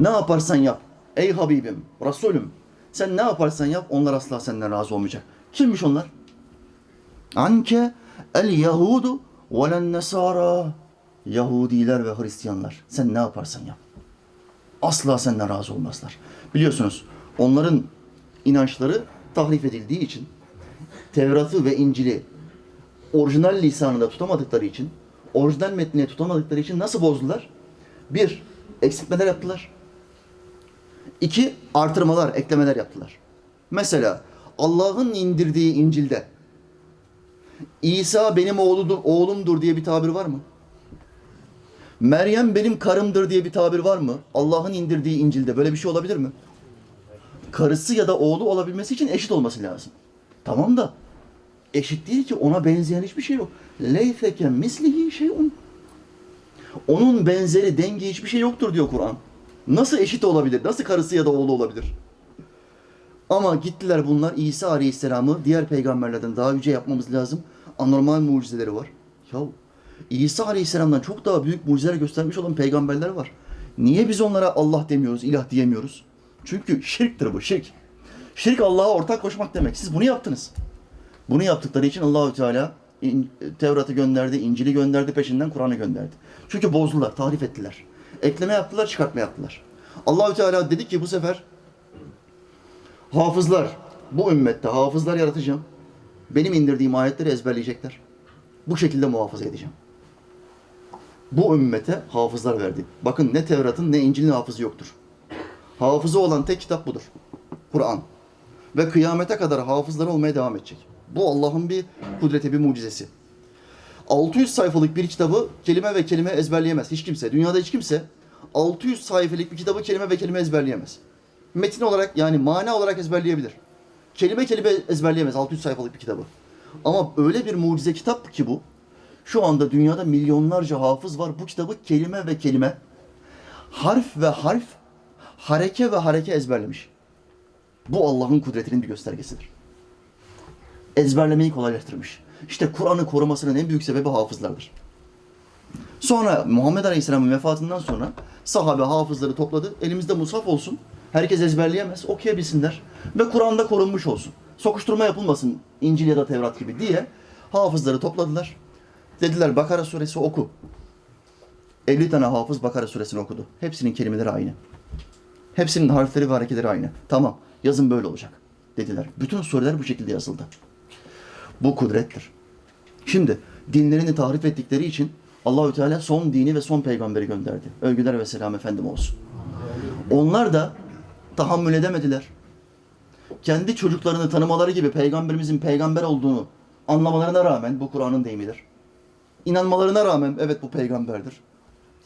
Ne yaparsan yap. Ey Habibim, Resulüm. Sen ne yaparsan yap onlar asla senden razı olmayacak. Kimmiş onlar? Anke el Yahudu ve Nesara. Yahudiler ve Hristiyanlar. Sen ne yaparsan yap. Asla senden razı olmazlar. Biliyorsunuz onların inançları tahrif edildiği için Tevrat'ı ve İncil'i orijinal lisanında tutamadıkları için, orijinal metnine tutamadıkları için nasıl bozdular? Bir, eksiltmeler yaptılar. İki, artırmalar, eklemeler yaptılar. Mesela Allah'ın indirdiği İncil'de İsa benim oğludur, oğlumdur diye bir tabir var mı? Meryem benim karımdır diye bir tabir var mı? Allah'ın indirdiği İncil'de böyle bir şey olabilir mi? Karısı ya da oğlu olabilmesi için eşit olması lazım. Tamam da eşit değil ki ona benzeyen hiçbir şey yok. Leyfeke mislihi şeyun. Onun benzeri dengi hiçbir şey yoktur diyor Kur'an. Nasıl eşit olabilir? Nasıl karısı ya da oğlu olabilir? Ama gittiler bunlar İsa Aleyhisselam'ı diğer peygamberlerden daha yüce yapmamız lazım. Anormal mucizeleri var. Ya İsa Aleyhisselam'dan çok daha büyük mucizeler göstermiş olan peygamberler var. Niye biz onlara Allah demiyoruz, ilah diyemiyoruz? Çünkü şirktir bu, şirk. Şirk Allah'a ortak koşmak demek. Siz bunu yaptınız. Bunu yaptıkları için Allahü Teala Tevrat'ı gönderdi, İncil'i gönderdi, peşinden Kur'an'ı gönderdi. Çünkü bozdular, tahrif ettiler. Ekleme yaptılar, çıkartma yaptılar. Allahü Teala dedi ki bu sefer hafızlar, bu ümmette hafızlar yaratacağım. Benim indirdiğim ayetleri ezberleyecekler. Bu şekilde muhafaza edeceğim. Bu ümmete hafızlar verdi. Bakın ne Tevrat'ın ne İncil'in hafızı yoktur. Hafızı olan tek kitap budur. Kur'an. Ve kıyamete kadar hafızları olmaya devam edecek. Bu Allah'ın bir kudreti, bir mucizesi. 600 sayfalık bir kitabı kelime ve kelime ezberleyemez hiç kimse. Dünyada hiç kimse 600 sayfalık bir kitabı kelime ve kelime ezberleyemez. Metin olarak yani mana olarak ezberleyebilir. Kelime kelime ezberleyemez 600 sayfalık bir kitabı. Ama öyle bir mucize kitap ki bu. Şu anda dünyada milyonlarca hafız var. Bu kitabı kelime ve kelime, harf ve harf, hareke ve hareke ezberlemiş. Bu Allah'ın kudretinin bir göstergesidir. Ezberlemeyi kolaylaştırmış. İşte Kur'an'ı korumasının en büyük sebebi hafızlardır. Sonra Muhammed Aleyhisselam'ın vefatından sonra sahabe hafızları topladı. Elimizde mushaf olsun. Herkes ezberleyemez, okuyabilsinler. Ve Kur'an'da korunmuş olsun. Sokuşturma yapılmasın İncil ya da Tevrat gibi diye hafızları topladılar. Dediler Bakara suresi oku. 50 tane hafız Bakara suresini okudu. Hepsinin kelimeleri aynı. Hepsinin harfleri ve hareketleri aynı. Tamam, yazın böyle olacak dediler. Bütün sureler bu şekilde yazıldı. Bu kudrettir. Şimdi dinlerini tahrip ettikleri için Allahü Teala son dini ve son peygamberi gönderdi. Övgüler ve selam efendim olsun. Onlar da tahammül edemediler. Kendi çocuklarını tanımaları gibi peygamberimizin peygamber olduğunu anlamalarına rağmen bu Kur'an'ın deyimidir. İnanmalarına rağmen evet bu peygamberdir.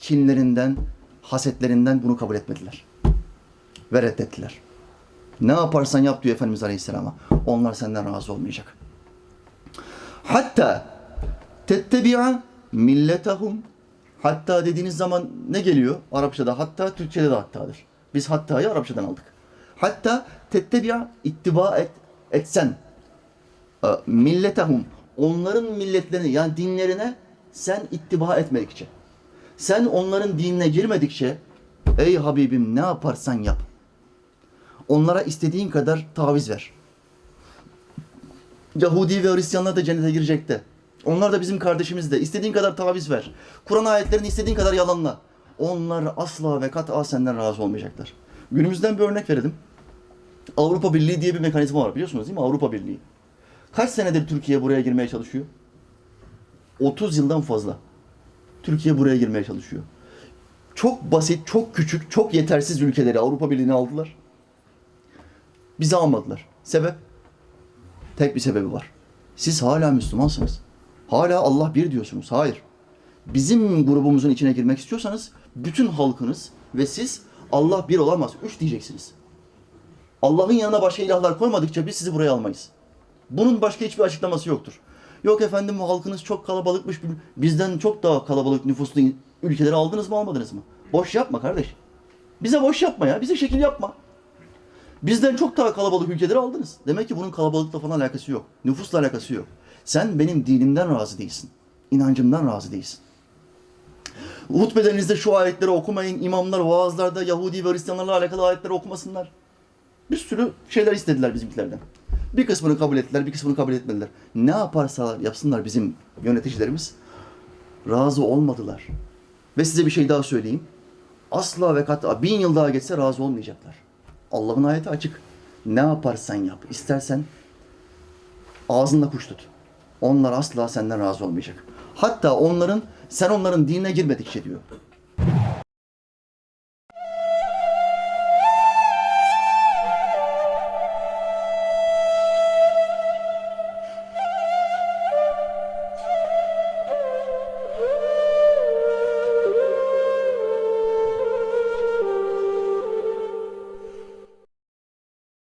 Kinlerinden, hasetlerinden bunu kabul etmediler. Ve reddettiler. Ne yaparsan yap diyor Efendimiz Aleyhisselam'a. Onlar senden razı olmayacak. Hatta tettebi'a milletahum Hatta dediğiniz zaman ne geliyor? Arapçada hatta, Türkçede de hattadır. Biz hattayı Arapçadan aldık. Hatta tettebi'a ittiba et, etsen. E, Milletahum. Onların milletlerini yani dinlerine sen ittiba etmedikçe. Sen onların dinine girmedikçe ey Habibim ne yaparsan yap. Onlara istediğin kadar taviz ver. Yahudi ve Hristiyanlar da cennete girecek de. Onlar da bizim kardeşimiz de. İstediğin kadar taviz ver. Kur'an ayetlerini istediğin kadar yalanla. Onlar asla ve kat'a senden razı olmayacaklar. Günümüzden bir örnek verelim. Avrupa Birliği diye bir mekanizma var biliyorsunuz değil mi? Avrupa Birliği. Kaç senedir Türkiye buraya girmeye çalışıyor? 30 yıldan fazla. Türkiye buraya girmeye çalışıyor. Çok basit, çok küçük, çok yetersiz ülkeleri Avrupa Birliği'ne aldılar. Bizi almadılar. Sebep? Tek bir sebebi var. Siz hala Müslümansınız. Hala Allah bir diyorsunuz. Hayır. Bizim grubumuzun içine girmek istiyorsanız bütün halkınız ve siz Allah bir olamaz. Üç diyeceksiniz. Allah'ın yanına başka ilahlar koymadıkça biz sizi buraya almayız. Bunun başka hiçbir açıklaması yoktur. Yok efendim halkınız çok kalabalıkmış. Bizden çok daha kalabalık nüfuslu ülkeleri aldınız mı almadınız mı? Boş yapma kardeş. Bize boş yapma ya. Bize şekil yapma. Bizden çok daha kalabalık ülkeleri aldınız. Demek ki bunun kalabalıkla falan alakası yok. Nüfusla alakası yok. Sen benim dinimden razı değilsin. İnancımdan razı değilsin. Hutbelerinizde şu ayetleri okumayın. İmamlar vaazlarda Yahudi ve Hristiyanlarla alakalı ayetleri okumasınlar. Bir sürü şeyler istediler bizimkilerden. Bir kısmını kabul ettiler, bir kısmını kabul etmediler. Ne yaparsa yapsınlar bizim yöneticilerimiz razı olmadılar. Ve size bir şey daha söyleyeyim. Asla ve kata bin yıl daha geçse razı olmayacaklar. Allah'ın ayeti açık. Ne yaparsan yap. İstersen ağzında kuş tut. Onlar asla senden razı olmayacak. Hatta onların sen onların dinine girmedikçe diyor.